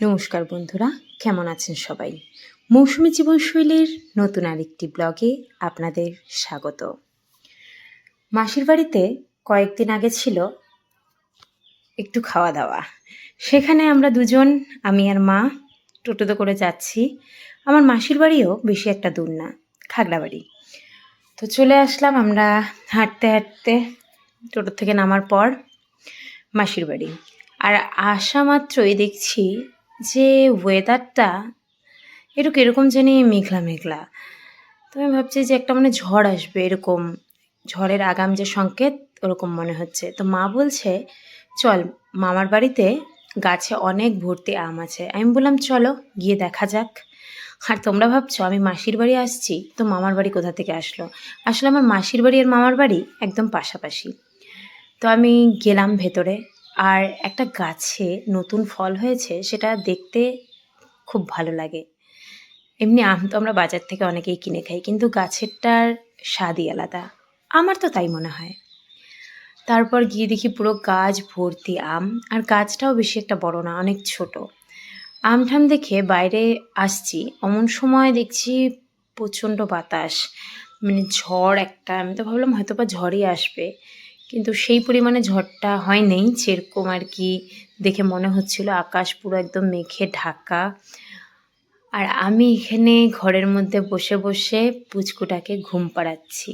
নমস্কার বন্ধুরা, কেমন আছেন সবাই? মৌসুমী জীবনশৈলীর নতুন আরেকটি ব্লগে আপনাদের স্বাগত। মাসির বাড়িতে কয়েকদিন আগে ছিল একটু খাওয়া দাওয়া। সেখানে আমরা দুজন, আমি আর মা, টোটোতে করে যাচ্ছি। আমার মাসির বাড়িও বেশি একটা দূর না, খাগড়াবাড়ি। তো চলে আসলাম আমরা হাঁটতে হাঁটতে টোটো থেকে নামার পর মাসির বাড়ি। আর আসা মাত্রই দেখছি যে ওয়েদারটা একটু কীরকম জানি মেঘলা মেঘলা। তো আমি ভাবছি যে একটা মানে ঝড় আসবে এরকম, ঝড়ের আগাম যে সংকেত, ওরকম মনে হচ্ছে। তো মা বলছে, চল, মামার বাড়িতে গাছে অনেক ভর্তি আম আছে। আমি বললাম, চলো, গিয়ে দেখা যাক। আর তোমরা ভাবছ, আমি মাসির বাড়ি আসছি, তো মামার বাড়ি কোথা থেকে আসলো? আসলে আমার মাসির বাড়ি আর মামার বাড়ি একদম পাশাপাশি। তো আমি গেলাম ভেতরে আর একটা গাছে নতুন ফল হয়েছে, সেটা দেখতে খুব ভালো লাগে। এমনি আম তো আমরা বাজার থেকে অনেকেই কিনে খাই, কিন্তু গাছেরটার স্বাদই আলাদা। আমার তো তাই মনে হয়। তারপর গিয়ে দেখি পুরো গাছ ভর্তি আম, আর গাছটাও বেশি একটা বড় না, অনেক ছোট। আম ঠাম দেখে বাইরে আসছি, অমন সময় দেখছি প্রচণ্ড বাতাস মানে ঝড় একটা, আমি তো ভাবলাম হয়তো বা ঝড়ই আসবে। কিন্তু সেই পরিমাণে ঝড়টা হয় নেই যেরকম আর কি দেখে মনে হচ্ছিল। আকাশ পুরো একদম মেঘে ঢাকা। আর আমি এখানে ঘরের মধ্যে বসে বসে পুচকুটাকে ঘুম পাড়াচ্ছি।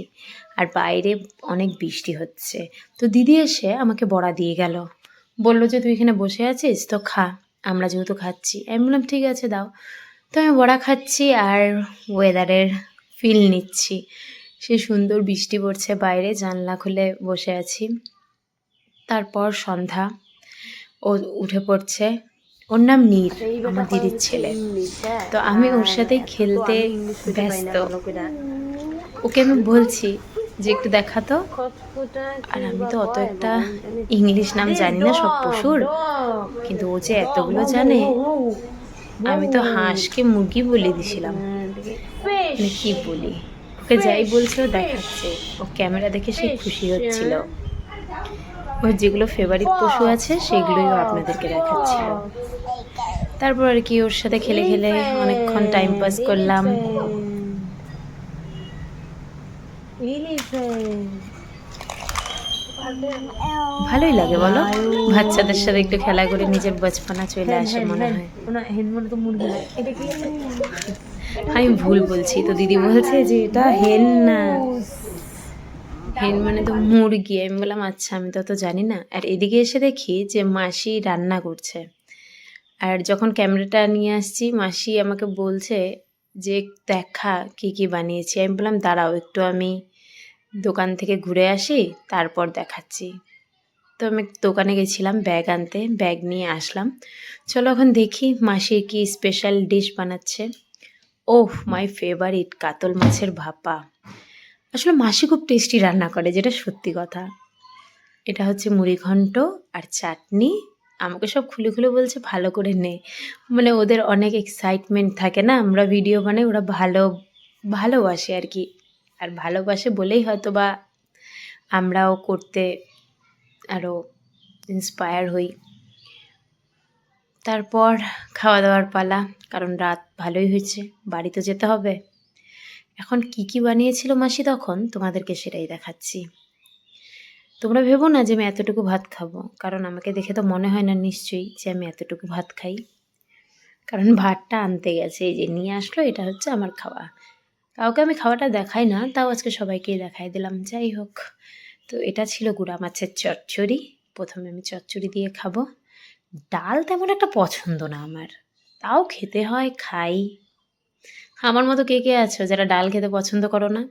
আর বাইরে অনেক বৃষ্টি হচ্ছে। তো দিদি এসে আমাকে বড়া দিয়ে গেল। বলল যে, তুই এখানে বসে আছিস? তো খা। আমরা যেহেতু খাচ্ছি। আমি বললাম, ঠিক আছে, দাও। তো আমি বড়া খাচ্ছি আর ওয়েদারের ফিল নিচ্ছি। সে সুন্দর বৃষ্টি পড়ছে বাইরে, জানলা খুলে বসে আছি। তারপর সন্ধ্যা। ও উঠে পড়ছে। ওর নাম নীর, আমার দিদির ছেলে। তো আমি ওর সাথে খেলতে ব্যস্ত। ওকে আমি বলছি যে একটু দেখাতো আর আমি তো অত একটা ইংলিশ নাম জানি না, সব পশুর। কিন্তু ও যে এতগুলো জানে, আমি তো হাঁসকে মুরগি বলে দিছিলাম। মানে কি বলি? ওকে যাই বলছে ও দেখাচ্ছে। ও ক্যামেরা দেখে সে খুশি হচ্ছিল। ওর যেগুলো ফেভারিট পশু আছে সেগুলোই আপনাদেরকে দেখাচ্ছিল। তারপর আর কি ওর সাথে খেলে খেলে অনেকক্ষণ টাইম পাস করলাম। ভালোই লাগে বলো। বাচ্চাদের সাথে একটু খেলা করে নিজের বচপনা চলে আসে মনে হয়। আমি ভুল বলছি, তো দিদি বলছে যে এটা হেন না। হেন মানে তো মুরগি, আমি বললাম আচ্ছা আমি তো অত জানি না। আর এদিকে এসে দেখি যে মাসি রান্না করছে। আর যখন ক্যামেরাটা নিয়ে আসছি, মাসি আমাকে বলছে যে, দেখা কি কি বানিয়েছি? আমি বললাম, দাঁড়াও, একটু আমি দোকান থেকে ঘুরে আসি, তারপর দেখাচ্ছি। তো আমি দোকানে গেছিলাম ব্যাগ আনতে, ব্যাগ নিয়ে আসলাম। চলো এখন দেখি মাসি কি স্পেশাল ডিশ বানাচ্ছে। ওহ মাই ফেভারিট কাতল মাছের ভাপা। আসলে মাসি খুব টেস্টি রান্না করে, যেটা সত্যি কথা। এটা হচ্ছে মুড়িঘণ্ট আর চাটনি। আমাকে সব খুলে খুলে বলছে, ভালো করে নে। মানে ওদের অনেক এক্সাইটমেন্ট থাকে না? আমরা ভিডিও বানাই, ওরা ভালো, ভালোবাসে আর কি। আর ভালোবাসে বলেই হয়তো বা আমরাও করতে আরও ইন্সপায়ার হই। তারপর খাওয়া দাওয়ার পালা, কারণ রাত ভালোই হয়েছে, বাড়ি তো যেতে হবে। এখন কি কি বানিয়েছিল মাসি তখন, তোমাদেরকে সেটাই দেখাচ্ছি। তোমরা ভেবো না যে আমি এতটুকু ভাত খাব, কারণ আমাকে দেখে তো মনে হয় না নিশ্চয়ই যে আমি এতটুকু ভাত খাই। কারণ ভাতটা আনতে গেছে, এই যে নিয়ে আসলো, এটা হচ্ছে আমার খাওয়া। কাউকে আমি খাওয়াটা দেখাই না, তাও আজকে সবাইকেই দেখাই দিলাম, যাই হোক। তো এটা ছিল গুড়া মাছের চচ্চড়ি, প্রথমে আমি চচ্চড়ি দিয়ে খাব। ডাল তেমন একটা পছন্দ না আমার। তাও খেতে হয়, খাই। আমার মতো কে কে আছো যারা ডাল খেতে পছন্দ করো না?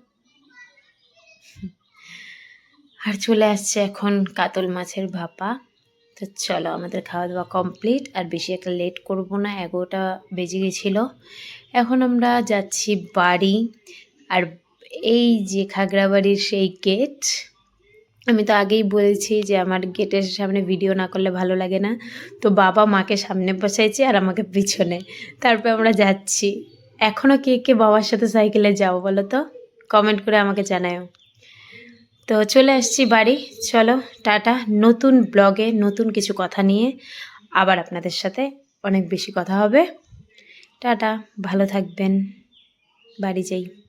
আর চলে আসছে এখন কাতল মাছের ভাপা। তো চলো আমাদের খাওয়া দাওয়া কমপ্লিট আর বেশি একটা লেট করব না, এগারোটা বেজে গেছিল। এখন আমরা যাচ্ছি বাড়ি, আর এই যে খাগড়াবাড়ির সেই গেট আমি তো আগেই বলেছি যে আমার গেটের সামনে ভিডিও না করলে ভালো লাগে না। তো বাবা মাকে সামনে বসাইছে আর আমাকে পিছনে। তারপর আমরা যাচ্ছি। এখনও কে কে বাবার সাথে সাইকেলে যাও বলো তো? কমেন্ট করে আমাকে জানাও তো চলে আসছি বাড়ি। চলো, টাটা। নতুন ব্লগে নতুন কিছু কথা নিয়ে আবার আপনাদের সাথে অনেক বেশি কথা হবে। টাটা, ভালো থাকবেন। বাড়ি যাই।